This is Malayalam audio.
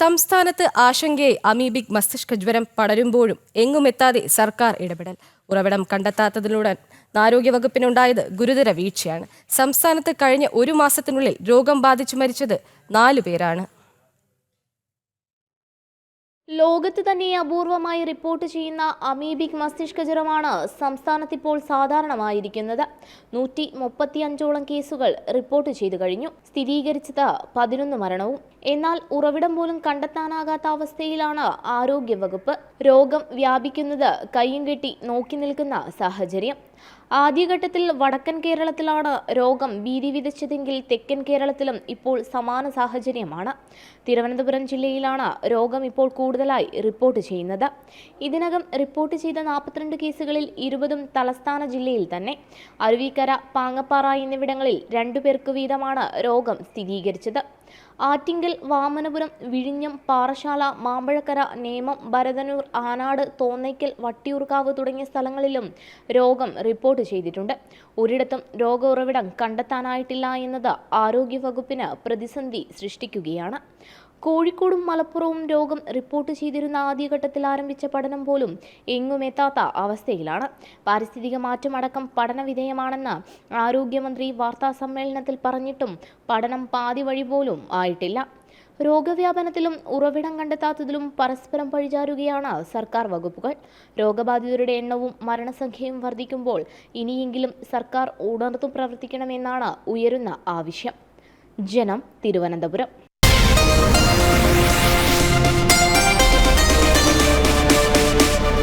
സംസ്ഥാനത്ത് ആശങ്കയെ അമീബിക് മസ്തിഷ്ക ജ്വരം പടരുമ്പോഴും എങ്ങുമെത്താതെ സർക്കാർ ഇടപെടൽ. ഉറവിടം കണ്ടെത്താത്തതിലൂടെ ആരോഗ്യവകുപ്പിനുണ്ടായത് ഗുരുതര വീഴ്ചയാണ്. സംസ്ഥാനത്ത് കഴിഞ്ഞ ഒരു മാസത്തിനുള്ളിൽ രോഗം ബാധിച്ചു മരിച്ചത് നാലു പേരാണ്. ലോകത്ത് തന്നെ അപൂർവമായി റിപ്പോർട്ട് ചെയ്യുന്ന അമീബിക് മസ്തിഷ്ക ജ്വരമാണ് സംസ്ഥാനത്ത് ഇപ്പോൾ സാധാരണമായിരിക്കുന്നത്. നൂറ്റി മുപ്പത്തിയഞ്ചോളം കേസുകൾ റിപ്പോർട്ട് ചെയ്തു കഴിഞ്ഞു. സ്ഥിരീകരിച്ചത് പതിനൊന്ന് മരണവും. എന്നാൽ ഉറവിടം പോലും കണ്ടെത്താനാകാത്ത അവസ്ഥയിലാണ് ആരോഗ്യവകുപ്പ്. രോഗം വ്യാപിക്കുന്നത് കയ്യും കെട്ടി നോക്കി നിൽക്കുന്ന സാഹചര്യം. ആദ്യഘട്ടത്തിൽ വടക്കൻ കേരളത്തിലാണ് രോഗം ഭീതി വിതച്ചതെങ്കിൽ തെക്കൻ കേരളത്തിലും ഇപ്പോൾ സമാന സാഹചര്യമാണ്. തിരുവനന്തപുരം ജില്ലയിലാണ് രോഗം ഇപ്പോൾ കൂടുതലായി റിപ്പോർട്ട് ചെയ്യുന്നത്. ഇതിനകം റിപ്പോർട്ട് ചെയ്ത നാൽപ്പത്തിരണ്ട് കേസുകളിൽ ഇരുപതും തലസ്ഥാന ജില്ലയിൽ തന്നെ. അരുവിക്കര പാങ്ങപ്പാറ എന്നിവിടങ്ങളിൽ രണ്ടുപേർക്ക് വീതമാണ് രോഗം സ്ഥിരീകരിച്ചത്. ആറ്റിങ്കൽ വാമനപുരം വിഴിഞ്ഞം പാറശാല മാമ്പഴക്കര നേമം ഭരതനൂർ ആനാട് തോന്നയ്ക്കൽ വട്ടിയൂർക്കാവ് തുടങ്ങിയ സ്ഥലങ്ങളിലും രോഗം റിപ്പോർട്ട് ചെയ്തിട്ടുണ്ട്. ഒരിടത്തും രോഗ കണ്ടെത്താനായിട്ടില്ല എന്നത് ആരോഗ്യവകുപ്പിന് പ്രതിസന്ധി സൃഷ്ടിക്കുകയാണ്. കോഴിക്കോടും മലപ്പുറവും രോഗം റിപ്പോർട്ട് ചെയ്തിരുന്ന ആദ്യഘട്ടത്തിൽ ആരംഭിച്ച പഠനം പോലും എങ്ങുമെത്താത്ത അവസ്ഥയിലാണ്. പാരിസ്ഥിതിക മാറ്റമടക്കം പഠനവിധേയമാണെന്ന് ആരോഗ്യമന്ത്രി വാർത്താ സമ്മേളനത്തിൽ പറഞ്ഞിട്ടും പഠനം പാതി വഴി പോലും ആയിട്ടില്ല. രോഗവ്യാപനത്തിലും ഉറവിടം കണ്ടെത്താത്തതിലും പരസ്പരം പഴിചാരുകയാണ് സർക്കാർ വകുപ്പുകൾ. രോഗബാധിതരുടെ എണ്ണവും മരണസംഖ്യയും വർദ്ധിക്കുമ്പോൾ ഇനിയെങ്കിലും സർക്കാർ ഉണർന്നു പ്രവർത്തിക്കണമെന്നാണ് ഉയരുന്ന ആവശ്യം. ജനം തിരുവനന്തപുരം. Thank you.